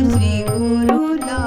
श्रीगुरुला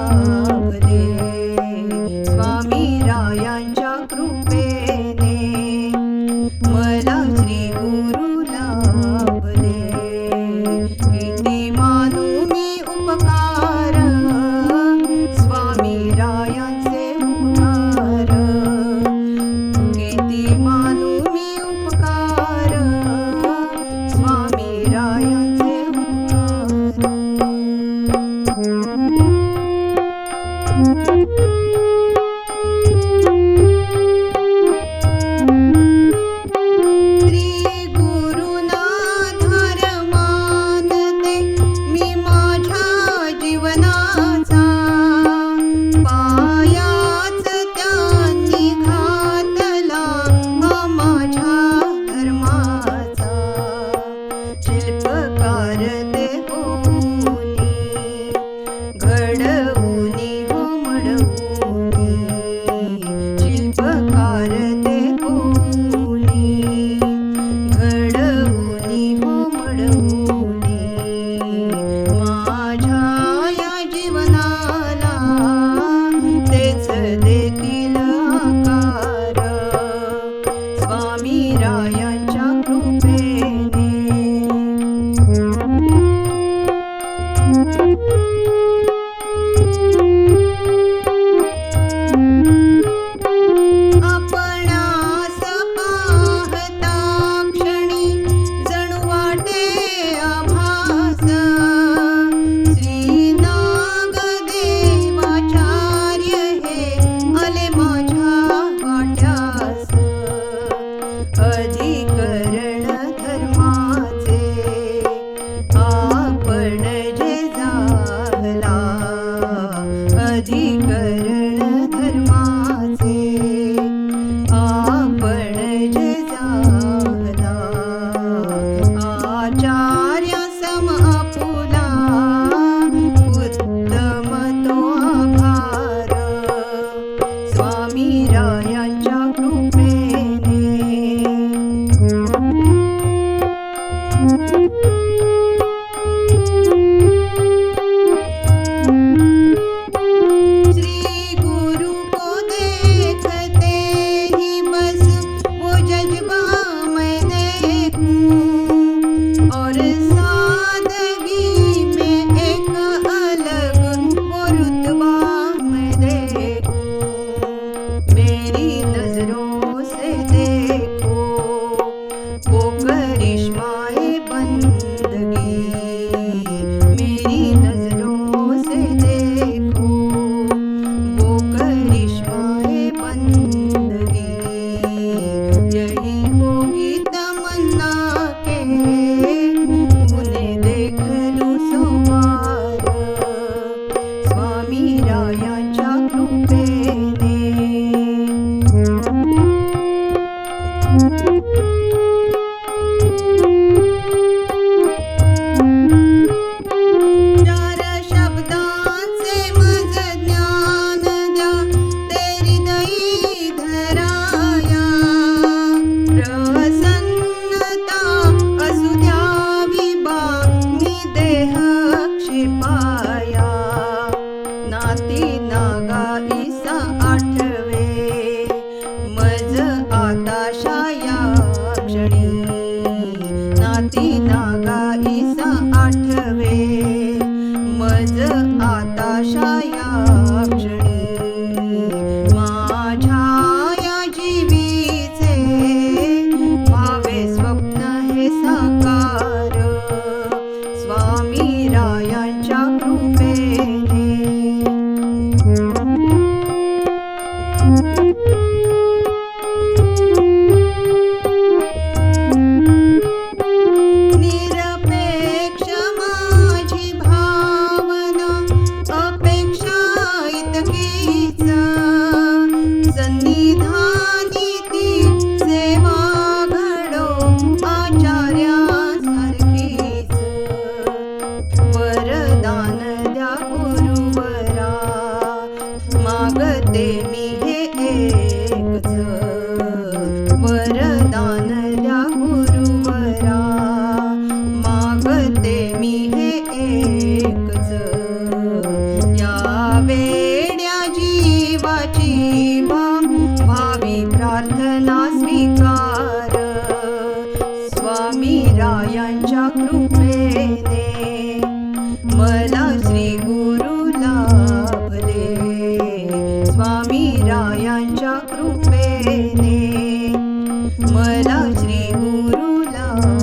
करते मी हे एकच. वरदान द्या गुरुवरा. मागते मी हे एकच. या वेड्या जीवाची भावी प्रार्थना स्वीकार. स्वामी रायांच्या कृपेने मला श्री श्री गुरुला.